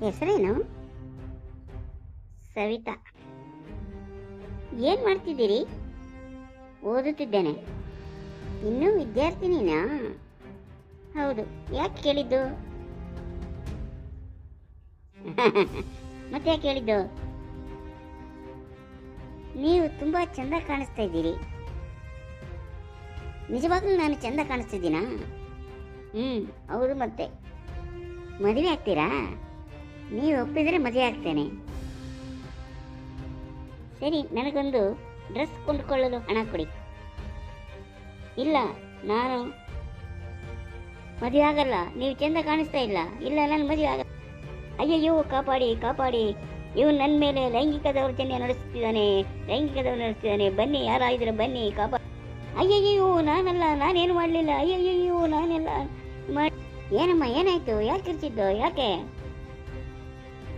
ಹೆಸರೇನು? ಸವಿತಾ. ಏನು ಮಾಡ್ತಿದ್ದೀರಿ? ಓದುತ್ತಿದ್ದೇನೆ. ಇನ್ನೂ ವಿದ್ಯಾರ್ಥಿನಿನಾ ಹೌದು, ಯಾಕೆ ಕೇಳಿದ್ದು? ಮತ್ತೆ ಯಾಕೆ ಕೇಳಿದ್ದು? ನೀವು ತುಂಬಾ ಚಂದ ಕಾಣಿಸ್ತಾ ಇದ್ದೀರಿ. ನಿಜವಾಗ್ಲೂ ನಾನು ಚಂದ ಕಾಣಿಸ್ತಿದ್ದೀನಾ? ಹ್ಮ್, ಹೌದು ಮತ್ತೆ. ಮದುವೆ ಆಗ್ತೀರಾ? ನೀವು ಒಪ್ಪಿದರೆ ಮದುವೆ ಆಗ್ತೇನೆ. ಸರಿ, ನನಗೊಂದು ಡ್ರೆಸ್ ಕೊಂಡುಕೊಳ್ಳಲು ಹಣ ಕೊಡಿ. ಇಲ್ಲ, ನಾನು ಮದುವೆ ಆಗಲ್ಲ. ನೀವು ಚಂದ ಕಾಣಿಸ್ತಾ ಇಲ್ಲ. ಇಲ್ಲ, ನಾನು ಮದುವೆ ಆಗ ಅಯ್ಯಯ್ಯೋ, ಕಾಪಾಡಿ ಕಾಪಾಡಿ. ಇವು ನನ್ನ ಮೇಲೆ ಲೈಂಗಿಕ ದೌರ್ಜನ್ಯ ನಡೆಸ್ತಿದ್ದಾನೆ. ಲೈಂಗಿಕ ದೌರ್ಜನ್ಯ ನಡೆಸ್ತಿದ್ದಾನೆ. ಬನ್ನಿ ಯಾರಾಗಿದ್ರೆ ಬನ್ನಿ, ಕಾಪಾ ಅಯ್ಯಯ್ಯೋ, ನಾನಲ್ಲ, ನಾನೇನು ಮಾಡಲಿಲ್ಲ? ಅಯ್ಯಯ್ಯೋ ನಾನೆಲ್ಲ ಏನಮ್ಮ, ಏನಾಯ್ತು? ಯಾಕೆ ಕಿರ್ಚಿದ್ದು ಯಾಕೆ?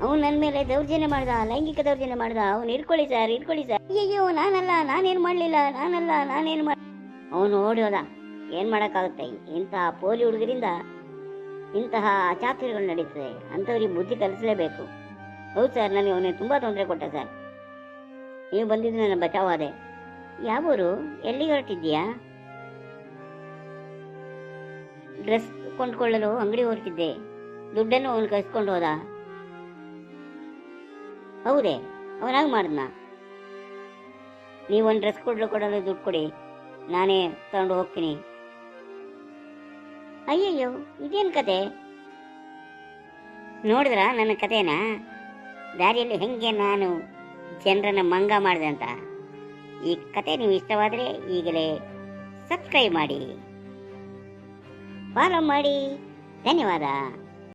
ಅವನು ನನ್ನ ಮೇಲೆ ದೌರ್ಜನ್ಯ ಮಾಡ್ದ, ಲೈಂಗಿಕ ದೌರ್ಜನ್ಯ ಮಾಡ್ದ, ಅವ್ನು ಇಟ್ಕೊಳ್ಳಿ ಸರ್ ಇಟ್ಕೊಳ್ಳಿ ಸರ್ ಅಯ್ಯಯ್ಯೋ, ನಾನಲ್ಲ, ನಾನೇನು ಮಾಡಲಿಲ್ಲ, ನಾನಲ್ಲ, ನಾನೇನು ಮಾಡ ಅವನು ಓಡಿ ಹೋದ ಏನು ಮಾಡೋಕ್ಕಾಗುತ್ತೆ? ಇಂತಹ ಪೋಲಿ ಹುಡುಗರಿಂದ ಇಂತಹ ಅಚಾತುರ್ಯಗಳು ನಡೀತದೆ. ಅಂಥವ್ರಿಗೆ ಬುದ್ಧಿ ಕಲಿಸಲೇಬೇಕು. ಹೌದು ಸರ್ ನನಗೆ ಅವನಿಗೆ ತುಂಬ ತೊಂದರೆ ಕೊಟ್ಟ ಸರ್ ನೀವು ಬಂದಿದ್ದು ನನ್ನ ಬಚಾವಾದೆ. ಯಾವೂರು ಎಲ್ಲಿ ಹೊರಟಿದ್ದೀಯಾ? ಡ್ರೆಸ್ ಕೊಂಡ್ಕೊಳ್ಳಲು ಅಂಗಡಿ ಹೊರಟಿದ್ದೆ. ದುಡ್ಡನ್ನು ಅವನು ಕಳಿಸ್ಕೊಂಡು ಹೋದ. ಹೌದೇ ಅವನಾಗ ಮಾಡಿದ್ನ? ನೀವೊಂದು ಡ್ರೆಸ್ ಕೊಡ್ಲು ಕೊಡಲು ದುಡ್ಡು ಕೊಡಿ, ನಾನೇ ತಗೊಂಡು ಹೋಗ್ತೀನಿ. ಅಯ್ಯಯ್ಯೋ, ಇದೇನು ಕತೆ? ನೋಡಿದ್ರ ನನ್ನ ಕಥೆನಾ ದಾರಿಯಲ್ಲಿ ಹೆಂಗೆ ನಾನು ಜನರನ್ನ ಮಂಗ ಮಾಡಿದೆ ಅಂತ? ಈ ಕತೆ ನೀವು ಇಷ್ಟವಾದರೆ ಈಗಲೇ ಸಬ್ಸ್ಕ್ರೈಬ್ ಮಾಡಿ. ಫಾಲೋ ಮಾಡಿ. ಧನ್ಯವಾದ.